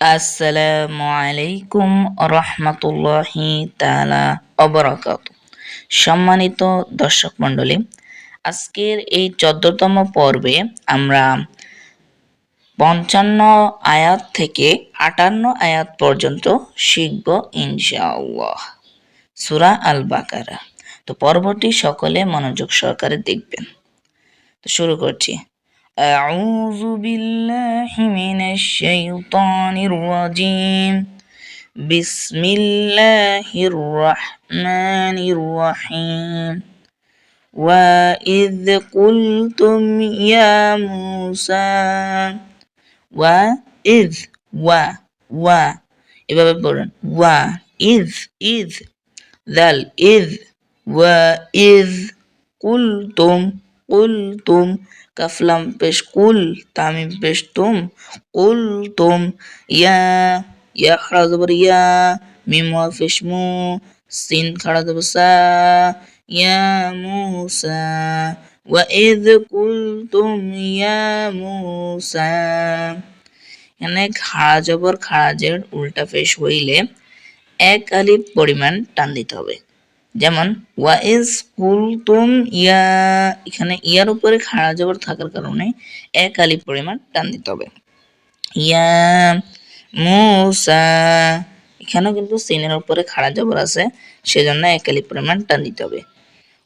আসসালামু আলাইকুম রহমতুল্লাহি তালা অবরাকাত সম্মানিত দর্শক মণ্ডলী, আজকের এই চোদ্দতম পর্বে আমরা পঞ্চান্ন আয়াত থেকে আটান্ন আয়াত পর্যন্ত শিখব ইনশাআল্লাহ। সুরা আল বাকারা তো পর্বটি সকলে মনোযোগ সহকারে দেখবেন। তো শুরু করছি। أعوذ بالله من الشيطان الرجيم بسم الله الرحمن الرحيم وإذ قلتم يا موسى وإذ و و এভাবে পড়ুন ওয়া ইজ ইজ দাল ইজ ওয়া ইজ কুলতুম কুলতুম কাফলাম পেশ কুল তামিম পেশ তুম কুল তুম ইয়া ইয়া খাড়া জবর ইয়া মিম পেশ মু সিন খাড়া জবর সা ইয়া মুসা وإذ قلتم يا موسى এখানে খাড়া জবর খাড়া জের উল্টা পেশ হইলে এক আলিফ পরিমাণ টান দিতে হবে যেমন ওয়াইজ কুলতুম ইয়া এখানে ইয়ার উপরে খাড়া জবর থাকার কারণে এক আলিফ পরিমাণ টান দিতে হবে। ইয়া মুসা এখানেও কিন্তু সিনের উপরে খাড়া জবর আছে, সেজন্য এক আলিফ পরিমাণ টান দিতে হবে।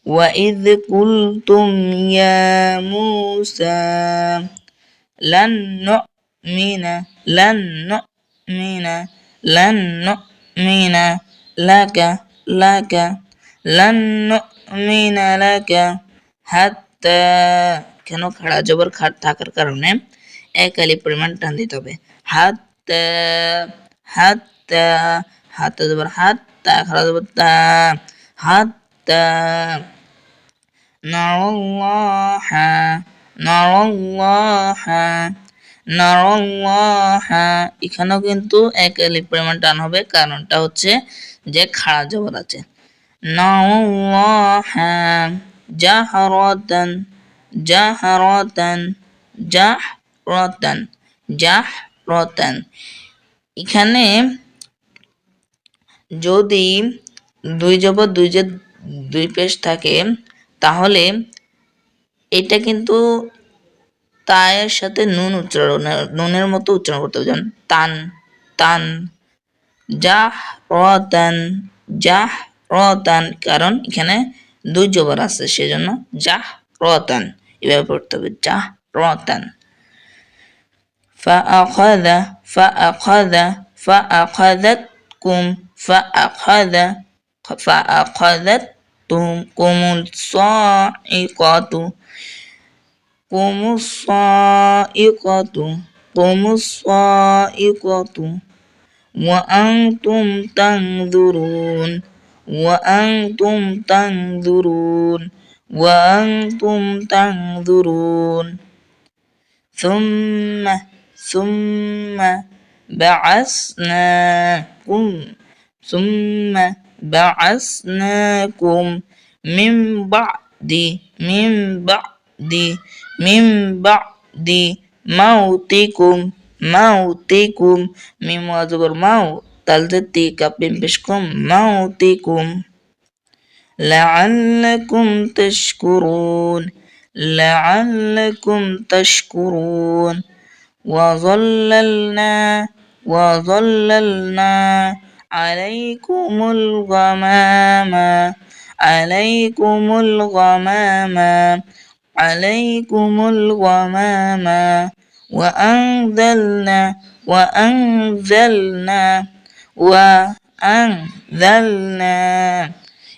ওয়াইজ কুলতুম ইয়া মুসা লান নুমিনা লান নুমিনা লান নুমিনা লাকা লাকা নুমিনা লাকা হাত্তা কেন খাড়া? জবর থাকার কারণে এক আলি পরিমাণ টান দিতে হবে। হাত্তা হাত্তা হাত জবর হাত্তা খাড়া জবর তা হাত্তা নারাল্লাহা নারাল্লাহা নারাল্লাহা এখানেও কিন্তু এক আলি পরিমাণ টান হবে। কারণটা হচ্ছে যে খাড়া জবর আছে। নারাল্লাহা জাহরাতান জাহরাতান জাহরাতান জাহরাতান এখানে যদি দুই জবর দুই যে দুই পেশ থাকে, তাহলে এটা কিন্তু তায়ের সাথে নুন উচ্চারণ, নুনের মতো উচ্চারণ করতে হবে, যেমন তান তান জাহ রতান জাহ রতান কারণ এখানে দুই জবর আছে সেজন্য জাহ রতান এভাবে পড়তে হবে জাহ রতান فأخذ فأخذ فأخذتكم فأخذ فأخذتكم الصاعقة قم الصائقة قم الصائقة وأنتم تنظرون وأنتم تنظرون وأنتم تنظرون ثم ثم بعثناكم ثم بعثناكم من بعد من بعد من بعد موتكم موتكم من وزبر موت تلتتي كبين بشكم موتكم لعلكم تشكرون لعلكم تشكرون. وظللنا وظللنا عليكم الغمام عليكم الغمام عليكم الغمام. وأنزلنا وأنزلنا وأنزلنا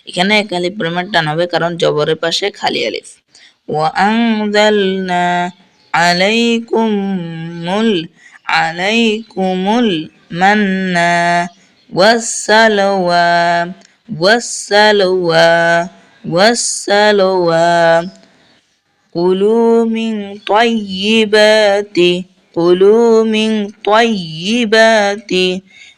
এখানে এক আলিফ পরিমাণ টান হবে কারণ জবরের পাশে খালি আলিফ وأنزلنا عليكم مل عليكم المنى والسلوى والسلوى والسلوى كلوا من طيبات كلوا من طيبات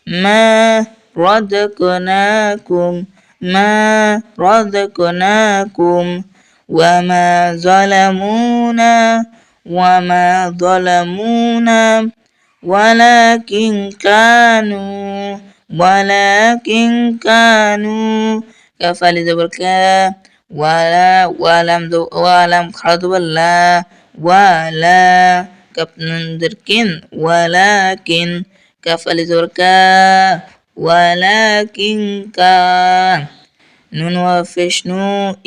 ما رزقناكم ما رزقناكم وما ظلمونا وما ظلمونا ولكن كانوا ولكن كانوا كفالي زبر كا ولا ولم ولم خرط ولا ولا كابنندر كن ولكن كفالي زبر كا ولكن كان নুন ওয়াফেশ নু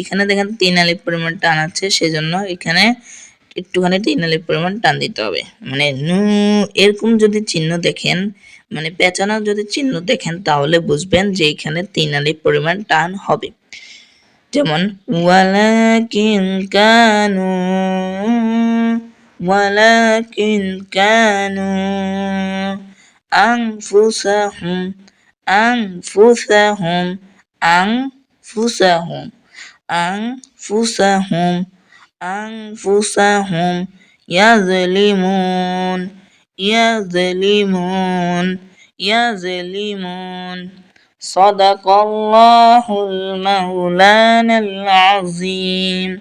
এখানে দেখেন তিন আলিফ পরিমাণ টান আছে সেজন্য এখানে একটুখানি তিন আলিফ পরিমাণ টান দিতে হবে মানে নু এরকম যদি চিহ্ন দেখেন মানে পেঁচানো যদি চিহ্ন দেখেন তাহলে বুঝবেন যে এখানে তিন আলিফ পরিমাণ টান হবে যেমন ওয়ালাকিন কানু ওয়ালাকিন কানু أنفسهم أنفسهم أنفسهم أنفسهم أنفسهم. يظلمون يظلمون يظلمون. صدق الله المولان العظيم.